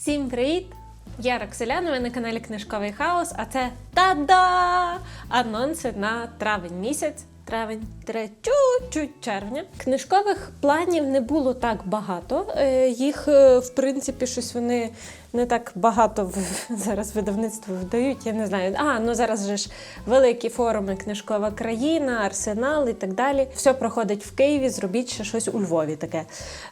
Всім привіт! Я Рокселяна, ви на каналі Книжковий Хаос, а це та-да! Анонси на травень місяць. Травень тире чуть-чуть червня. Книжкових планів не було так багато. Е, Їх, е, в принципі, щось вони не так багато зараз видавництво вдають. Я не знаю. А, ну зараз же ж великі форуми Книжкова країна, Арсенал і так далі. Все проходить в Києві, зробіть ще щось у Львові таке.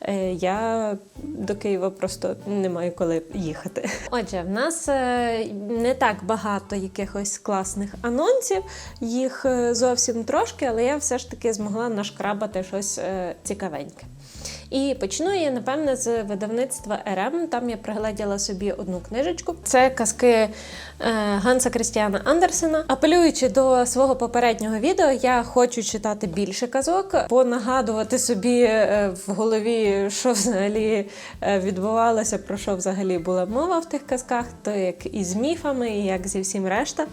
Е, Я до Києва просто не маю коли їхати. Отже, в нас е, не так багато якихось класних анонсів, їх е, зовсім трошки, але я все ж таки змогла нашкрабати щось е, цікавеньке. І почну я, напевне, з видавництва РМ. Там я пригледіла собі одну книжечку. Це казки е, Ганса Крістіана Андерсена. Апелюючи до свого попереднього відео, я хочу читати більше казок, понагадувати собі е, в голові, що взагалі е, відбувалося, про що взагалі була мова в тих казках, то як і з міфами, і як зі всім решта.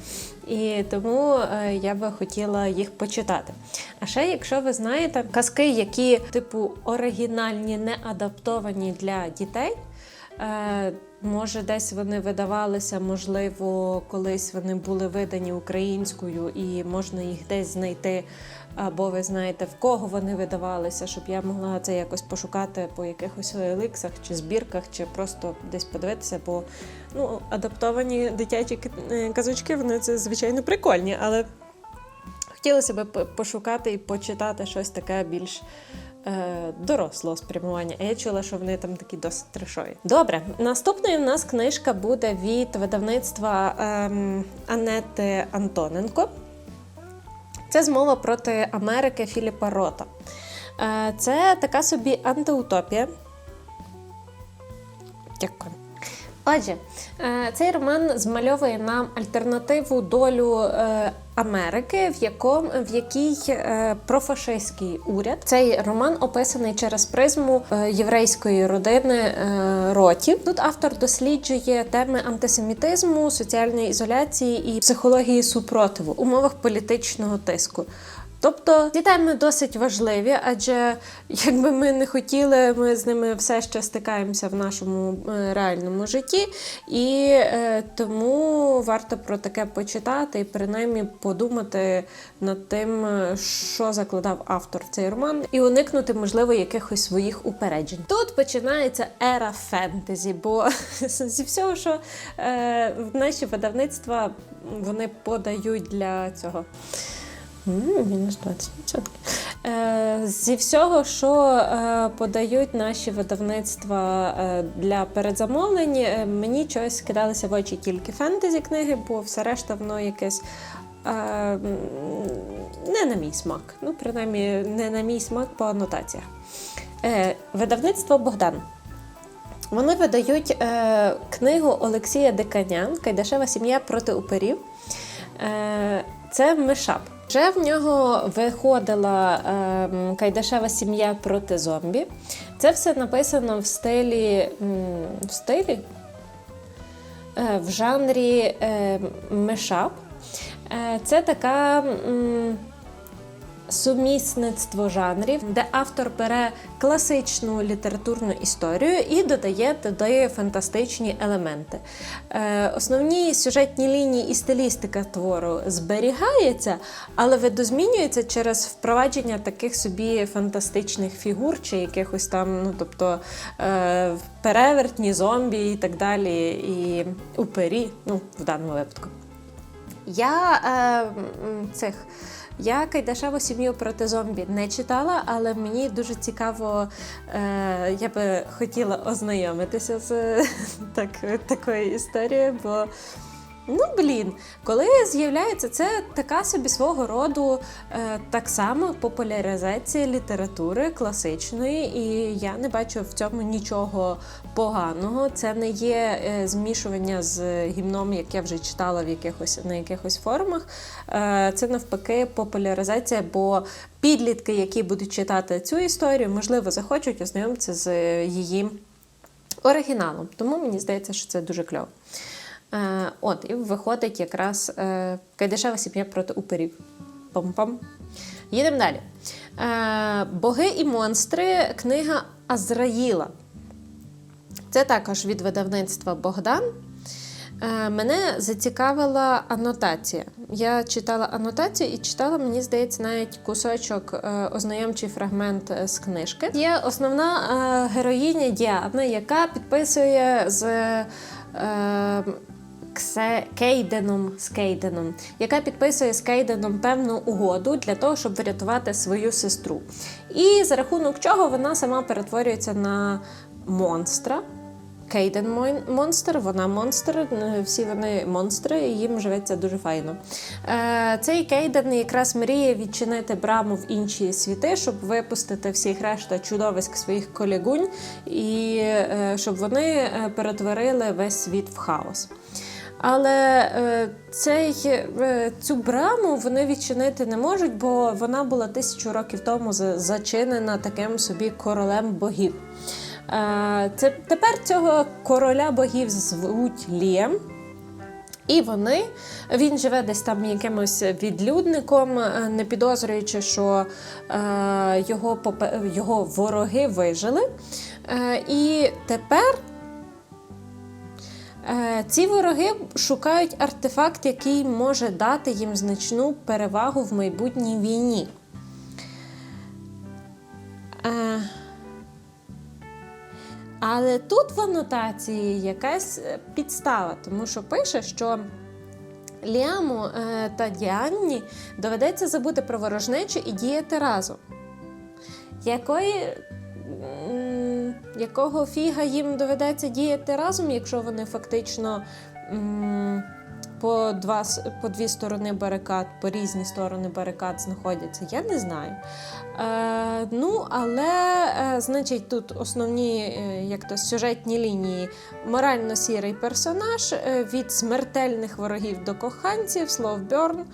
І тому е, я би хотіла їх почитати. А ще, якщо ви знаєте, казки, які типу оригінальні, не адаптовані для дітей. Може, десь вони видавалися, можливо, колись вони були видані українською, і можна їх десь знайти. Або ви знаєте, в кого вони видавалися, щоб я могла це якось пошукати по якихось еликсах чи збірках, чи просто десь подивитися. Бо ну, адаптовані дитячі е, казочки, вони це звичайно прикольні, але хотілося б пошукати і почитати щось таке більш е, дорослого спрямування. А я чула, що вони там такі досить трешові. Добре, наступною в нас книжка буде від видавництва е, Анети Антоненко. Це змова проти Америки Філіпа Рота. Е, Це така собі антиутопія. Дякую. Отже, е, цей роман змальовує нам альтернативу долю е, Америки, в якому в якій е, профашистський уряд. Цей роман описаний через призму єврейської родини ротів. Тут автор досліджує теми антисемітизму, соціальної ізоляції і психології супротиву умовах політичного тиску. Тобто ці теми досить важливі, адже якби ми не хотіли, ми з ними все ще стикаємося в нашому е, реальному житті, і е, тому варто про таке почитати і принаймні подумати над тим, е, що закладав автор в цей роман, і уникнути, можливо, якихось своїх упереджень. Тут починається ера фентезі, бо зі всього, що е, наші видавництва вони подають для цього. Мінус 20%. Е, Зі всього, що е, подають наші видавництва е, для передзамовлень, мені чогось скидалися в очі тільки фентезі книги, бо все решта воно якесь не на мій смак. Ну, принаймні, не на мій смак по анотаціях. Видавництво Богдан. Вони видають книгу Олексія Диканя Кайдашева сім'я проти уперів. Це мешап. Вже в нього виходила е, Кайдашева сім'я проти зомбі. Це все написано в стилі. В стилі? Е, в жанрі е, мешап. Е, це така. м, Сумісництво жанрів, де автор бере класичну літературну історію і додає туди фантастичні елементи. Е, основні сюжетні лінії і стилістика твору зберігається, але видозмінюється через впровадження таких собі фантастичних фігур чи якихось там, ну тобто е, перевертні, зомбі і так далі, і упері, ну в даному випадку. Я е, цих. Я Кайдашеву сім'ю проти зомбі не читала, але мені дуже цікаво, е, я би хотіла ознайомитися з так, такою історією, бо ну блін, коли з'являється це така собі свого роду е, так само популяризація літератури класичної, і я не бачу в цьому нічого поганого. Це не є е, змішування з гімном, як я вже читала в якихось на якихось форумах. Е, Це навпаки популяризація, бо підлітки, які будуть читати цю історію, можливо, захочуть ознайомитися з її оригіналом. Тому мені здається, що це дуже кльово. Е, От, і виходить якраз е, Кайдашева сім'я проти уперів. Пам-пам. Їдемо далі. Е, Боги і монстри книга Азраїла. Це також від видавництва Богдан. Мене зацікавила анотація. Я читала анотацію і читала, мені здається, навіть кусочок, ознайомчий фрагмент з книжки. Є основна героїня Діана, яка підписує з. Ксе... Кейденом з Кейденом, яка підписує з Кейденом певну угоду для того, щоб врятувати свою сестру. І за рахунок чого вона сама перетворюється на монстра. Кейден монстр, вона монстр, е, всі вони монстри, і їм живеться дуже файно. Е, цей Кейден якраз мріє відчинити браму в інші світи, щоб випустити всіх решта чудовиськ своїх колегунь, і е, щоб вони е, перетворили весь світ в хаос. Але е, цей, е, цю браму вони відчинити не можуть, бо вона була тисячу років тому зачинена таким собі королем богів. Е, це, тепер цього короля богів звуть Лієм. І вони, він живе десь там якимось відлюдником, не підозрюючи, що його, його вороги вижили. І тепер Ці вороги шукають артефакт, який може дати їм значну перевагу в майбутній війні. Е, Але тут в анотації якась е, підстава, тому що пише, що Ліаму е, та Діанні доведеться забути про ворожнечу і діяти разом. Якої якого фіга їм доведеться діяти разом, якщо вони фактично м, по, два, по дві сторони барикад, по різні сторони барикад знаходяться, я не знаю. Е, ну, але, е, значить, тут основні е, як то, сюжетні лінії. Морально сірий персонаж е, від смертельних ворогів до коханців, Словберн, е,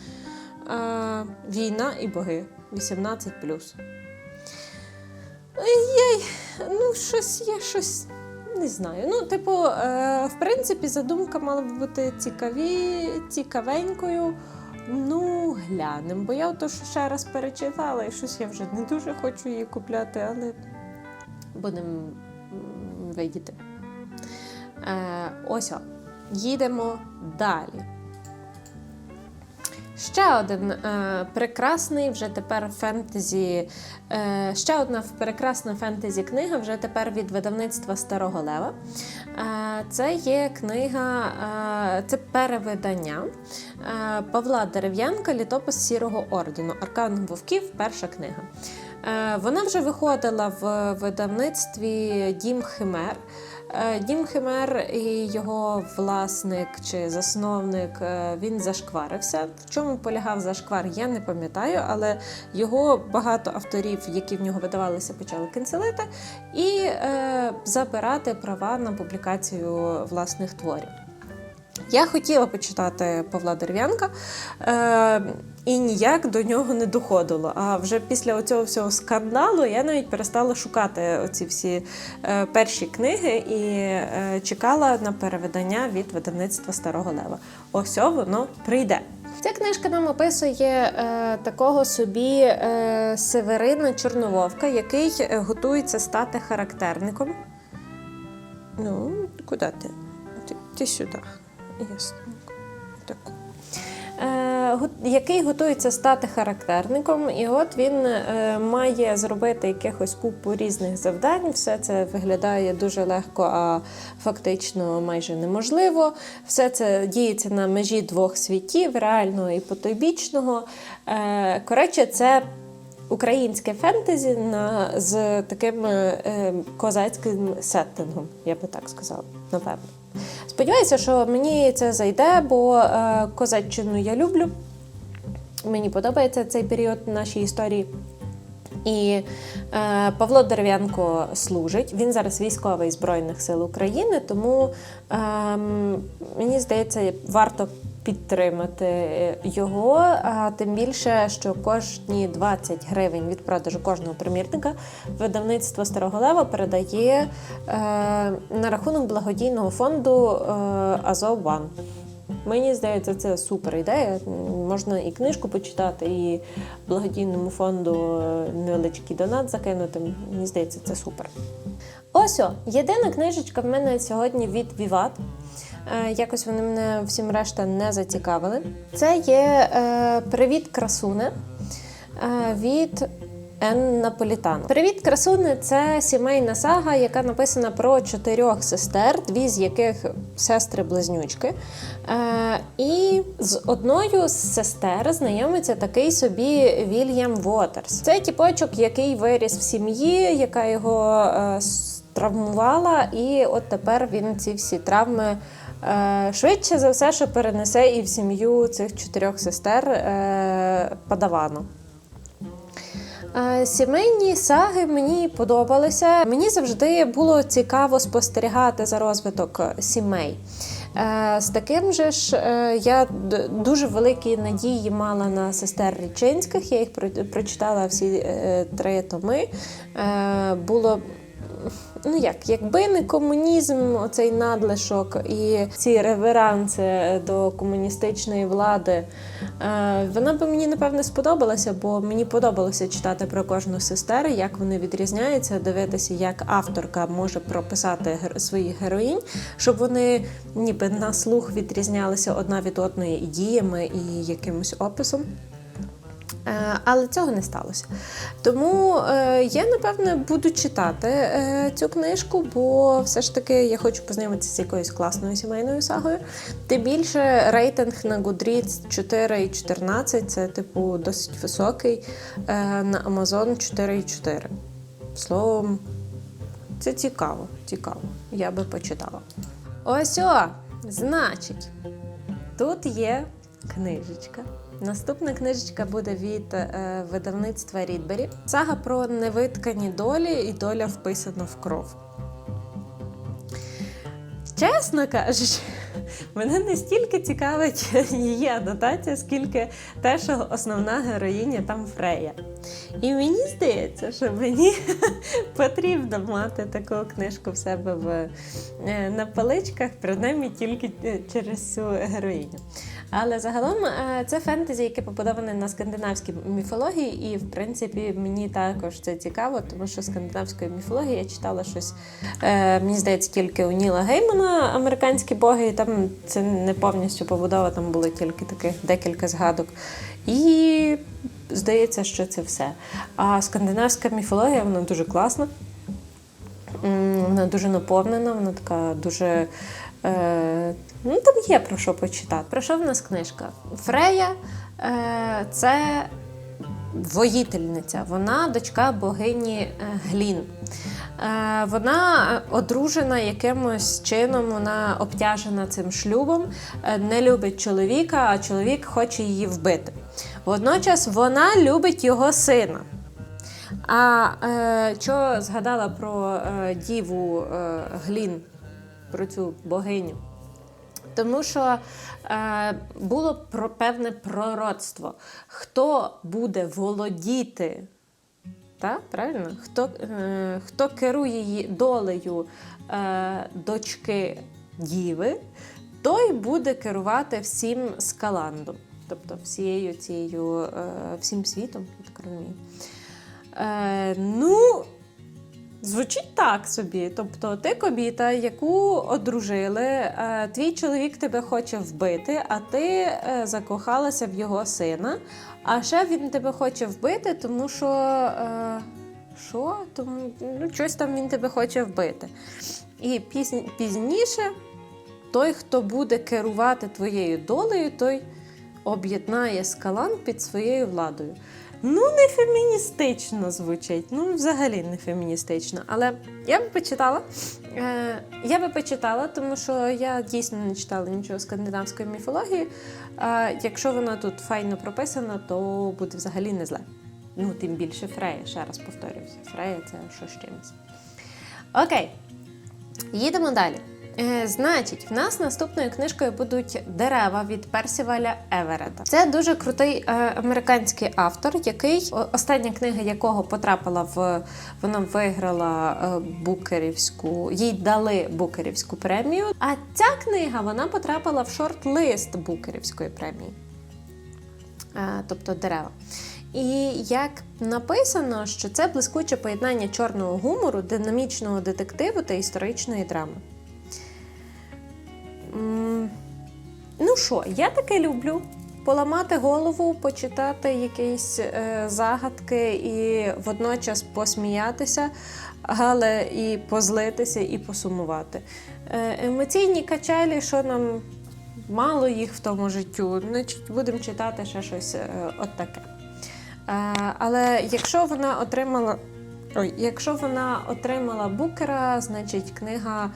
війна і боги 18. Ей, ну, щось є, щось. Не знаю. Ну, типу, е, в принципі, задумка мала б бути цікаві, цікавенькою. Ну, глянемо. Бо я ото ще раз перечитала, і щось я вже не дуже хочу її купляти, але будемо видіти. Е, ось о. Їдемо далі. Ще один е, прекрасний вже тепер фентезі. Е, ще одна прекрасна фентезі книга вже тепер від видавництва Старого Лева. Е, це є книга, е, це перевидання е, Павла Дерев'янка Літопис Сірого ордену. Аркан Вовків, перша книга. Е, вона вже виходила в видавництві Дім Химер. Е, Дім Химер і його власник чи засновник е, він зашкварився. В чому полягав зашквар, я не пам'ятаю, але його багато авторів, які в нього видавалися, почали кенселити і е, забирати права на публікацію власних творів. Я хотіла почитати Павла Дерев'янка е, і ніяк до нього не доходило. А вже після цього всього скандалу я навіть перестала шукати оці всі е, перші книги і е, чекала на перевидання від видавництва Старого Лева. Ось воно прийде. Ця книжка нам описує е, такого собі е, Северина Чорнововка, який е, готується стати характерником. Ну, куди ти? Ти, ти сюди. Ясно. Так. Е, який готується стати характерником, і от він е, має зробити якихось купу різних завдань. Все це виглядає дуже легко, а фактично майже неможливо. Все це діється на межі двох світів реального і потойбічного. Е, коротше, це українське фентезі на, з таким козацьким сеттингом, я би так сказала, напевно. Сподіваюся, що мені це зайде, бо е, козаччину я люблю. Мені подобається цей період нашій історії. І е, Павло Дерев'янко служить. Він зараз військовий Збройних сил України, тому е, мені здається, варто підтримати його. А тим більше, що кожні 20 гривень від продажу кожного примірника видавництво Старого Лева передає е, на рахунок благодійного фонду е, Азов. Мені здається, це супер ідея. Можна і книжку почитати, і благодійному фонду е, невеличкий донат закинути. Мені здається, це супер. Ось, о, єдина книжечка в мене сьогодні від Віват. Е, Якось вони мене всім решта не зацікавили. Це є е, Привіт, красуне е, від Ен Наполітано. Привіт, красуне це сімейна сага, яка написана про чотирьох сестер, дві з яких сестри-близнючки. І з одною з сестер знайомиться такий собі Вільям Вотерс. Це тіпочок, який виріс в сім'ї, яка його травмувала, і от тепер він ці всі травми. е, Швидше за все, що перенесе і в сім'ю цих чотирьох сестер е, Падавану. Е, Сімейні саги мені подобалися. Мені завжди було цікаво спостерігати за розвиток сімей. З таким же ж я дуже великі надії мала на сестер Річинських. Я їх прочитала всі три томи. Було ну як, якби не комунізм, оцей надлишок і ці реверанси до комуністичної влади, е, вона би мені напевне сподобалася, бо мені подобалося читати про кожну сестер, як вони відрізняються, дивитися, як авторка може прописати своїх героїнь, щоб вони ніби на слух відрізнялися одна від одної і діями, і якимось описом. Е, Але цього не сталося. Тому е, я, напевне, буду читати е, цю книжку, бо все ж таки я хочу познайомитися з якоюсь класною сімейною сагою. Тим більше рейтинг на Goodreads 4,14 це, типу, досить високий. На Amazon 4,4. Словом, це цікаво, цікаво. Я би почитала. Ось о! Значить, Тут є книжечка. Наступна книжечка буде від е, видавництва Рідбері. Сага про невиткані долі і доля вписана в кров. Чесно кажучи, мене не стільки цікавить її анотація, скільки те, що основна героїня там Фрея. І мені здається, що мені потрібно мати таку книжку в себе в, е, на поличках, принаймні тільки е, через цю героїню. Але загалом е, це фентезі, яке побудоване на скандинавській міфології, і в принципі мені також це цікаво, тому що скандинавської міфології я читала щось, е, мені здається, тільки у Ніла Геймана американські боги, і там це не повністю побудова, там було тільки таких декілька згадок. І здається, що це все. А скандинавська міфологія вона дуже класна. Вона дуже наповнена, вона така дуже. Е, ну, там є про що почитати. Про що в нас книжка? Фрея е, це воїтельниця, вона дочка богині е, Глін. Е, вона одружена якимось чином, вона обтяжена цим шлюбом, е, не любить чоловіка, а чоловік хоче її вбити. Водночас вона любить його сина. А е, що згадала про е, діву е, Глін, про цю богиню? Тому що е, було про певне пророцтво. Хто буде володіти, та, правильно? Хто, е, хто керує її долею е, дочки діви, той буде керувати всім скаландом, тобто всією цією, е, всім світом, я так розумію. Е, ну, звучить так собі. Тобто, ти кобіта, яку одружили, е, твій чоловік тебе хоче вбити, а ти е, закохалася в його сина. А ще він тебе хоче вбити, тому що. Е, що? Тому, ну, щось там він тебе хоче вбити. І пізніше той, хто буде керувати твоєю долею, той об'єднає скалан під своєю владою. Ну, не феміністично звучить. Ну, взагалі не феміністично. Але я би почитала. Е, я би почитала, тому що я дійсно не читала нічого скандинавської міфології. Е, якщо вона тут файно прописана, то буде взагалі не зле. Ну, тим більше Фрея, ще раз повторююся. Фрея це що з чимось. Окей. Їдемо далі. Е, значить, в нас наступною книжкою будуть дерева від Персіваля Еверета. Це дуже крутий е, американський автор, який остання книга якого потрапила в вона виграла е, букерівську, їй дали букерівську премію. А ця книга вона потрапила в шорт-лист букерівської премії. Е, тобто дерева. І як написано, що це блискуче поєднання чорного гумору, динамічного детективу та історичної драми. Ну що, я таке люблю. Поламати голову, почитати якісь е, загадки і водночас посміятися, але і позлитися, і посумувати. Е, емоційні качелі, що нам мало їх в тому життю, значить будемо читати ще щось е, от таке. Е, але якщо вона отримала. Ой, якщо вона отримала букера, значить книга,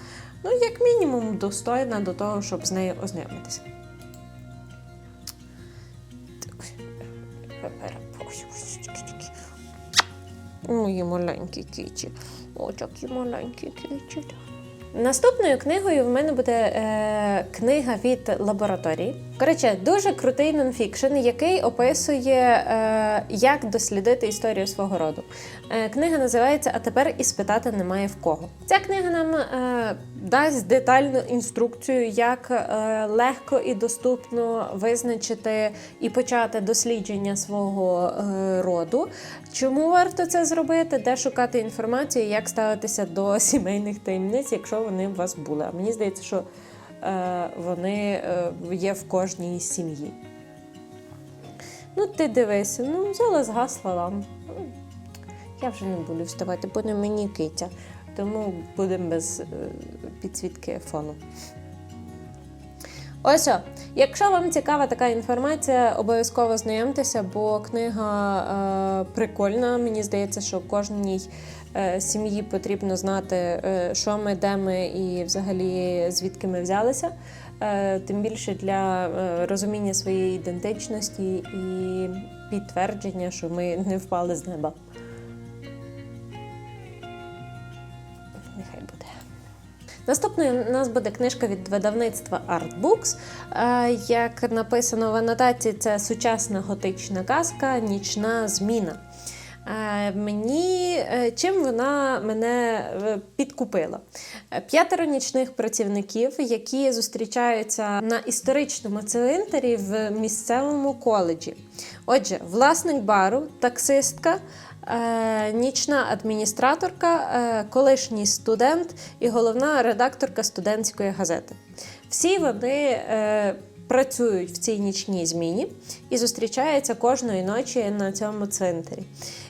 ну, як мінімум, достойна до того, щоб з нею ознайомитися. Мої маленькі кічі. О, такі маленькі кічі. Наступною книгою в мене буде е, книга від лабораторії. Коротше, дуже крутий нонфікшн, який описує, е, як дослідити історію свого роду. Е, книга називається А тепер і спитати немає в кого. Ця книга нам е, дасть детальну інструкцію, як е, легко і доступно визначити і почати дослідження свого е, роду. Чому варто це зробити? Де шукати інформацію, як ставитися до сімейних таємниць, якщо вони у вас були. А мені здається, що вони е, є в кожній сім'ї. Ну, ти дивися, ну, взяла згасла. Ну, Я вже не буду вставати, бо не мені китя. Тому будемо без е, підсвітки фону. Ось, о, якщо вам цікава така інформація, обов'язково знайомтеся, бо книга е, прикольна. Мені здається, що кожній е, сім'ї потрібно знати, е, що ми, де ми і взагалі звідки ми взялися. Е, тим більше для е, розуміння своєї ідентичності і підтвердження, що ми не впали з неба. Нехай буде. Наступною у нас буде книжка від видавництва Artbooks. Е, Як написано в анотації, це сучасна готична казка Нічна зміна. Е, Мені е, чим вона мене е, підкупила? П'ятеро нічних працівників, які зустрічаються на історичному цвинтарі в місцевому коледжі. Отже, власник бару, таксистка, нічна адміністраторка, колишній студент і головна редакторка студентської газети. Всі вони працюють в цій нічній зміні і зустрічаються кожної ночі на цьому цвинтарі.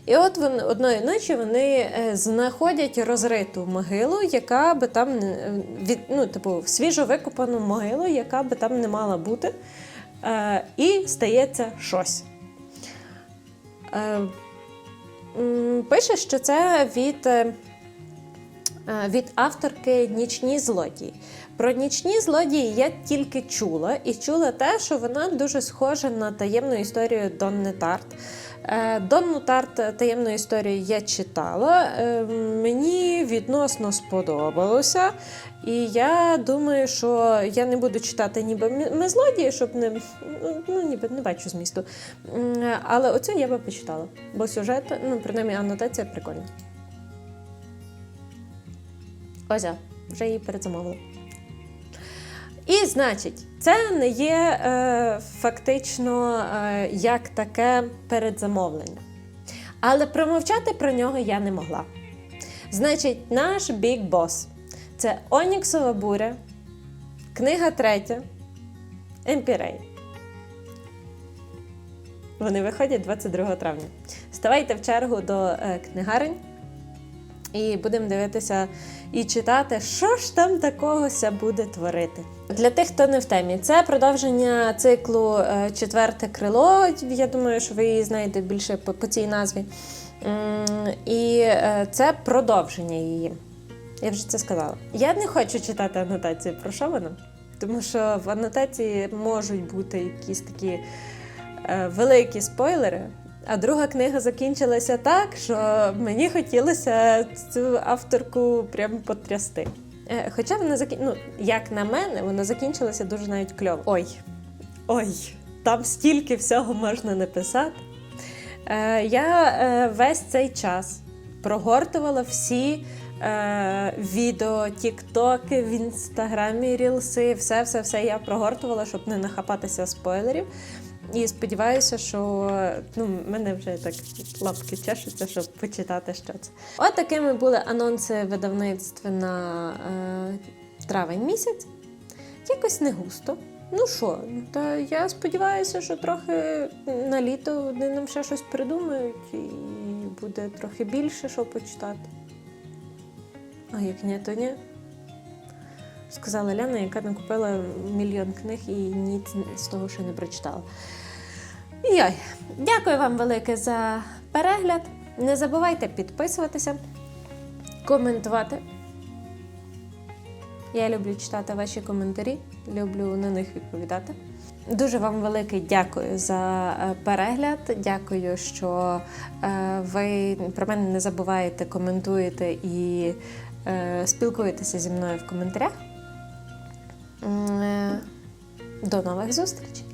І от вони, одної ночі вони е, знаходять розриту могилу, яка би там е, від, ну, типу, свіжо викопану могилу, яка би там не мала бути. Е, і стається щось. Е, Пише, що це від, е, від авторки Нічні злодії. Про нічні злодії я тільки чула, і чула те, що вона дуже схожа на таємну історію Донни Тарт. Е, Донну Тарт таємну історію я читала. Е, Мені відносно сподобалося. І я думаю, що я не буду читати ніби ми- злодії, щоб не ну, ніби не бачу змісту. Але оцю я би почитала, бо сюжет, ну, принаймні, анотація прикольна. Ось, я вже її передзамовила. І значить, це не є е, фактично е, як таке передзамовлення. Але промовчати про нього я не могла. Значить, наш Big Boss – це Оніксова буря, книга третя, Емпірей. Вони виходять 22 травня. Ставайте в чергу до е, книгарень і будемо дивитися і читати, що ж там такогося буде творити. Для тих, хто не в темі, це продовження циклу е, Четверте крило. Я думаю, що ви її знаєте більше по, цій назві. І е, це продовження її. Я вже це сказала. Я не хочу читати анотації про що вона, тому що в анотації можуть бути якісь такі е, великі спойлери. А друга книга закінчилася так, що мені хотілося цю авторку прям потрясти. Е, Хоча вона закін... ну, як на мене, вона закінчилася дуже навіть кльово. Ой, ой, там стільки всього можна написати. Е, Я е, весь цей час прогортувала всі е, відео, тіктоки в інстаграмі, рілси, все, все, все я прогортувала, щоб не нахапатися спойлерів. І сподіваюся, що ну, мене вже так лапки чешуться, щоб почитати, що це. От такими були анонси видавництв на е, травень місяць. Якось не густо. Ну що, та я сподіваюся, що трохи на літо вони нам ще щось придумають і буде трохи більше, що почитати. А як ні, то ні. Сказала Ляна, яка накупила мільйон книг і ніч з того ще не прочитала. Йой, дякую вам велике за перегляд. Не забувайте підписуватися, коментувати. Я люблю читати ваші коментарі, люблю на них відповідати. Дуже вам велике дякую за е, перегляд. Дякую, що е, ви про мене не забуваєте, коментуєте і е, спілкуєтеся зі мною в коментарях. Е, До нових зустрічей!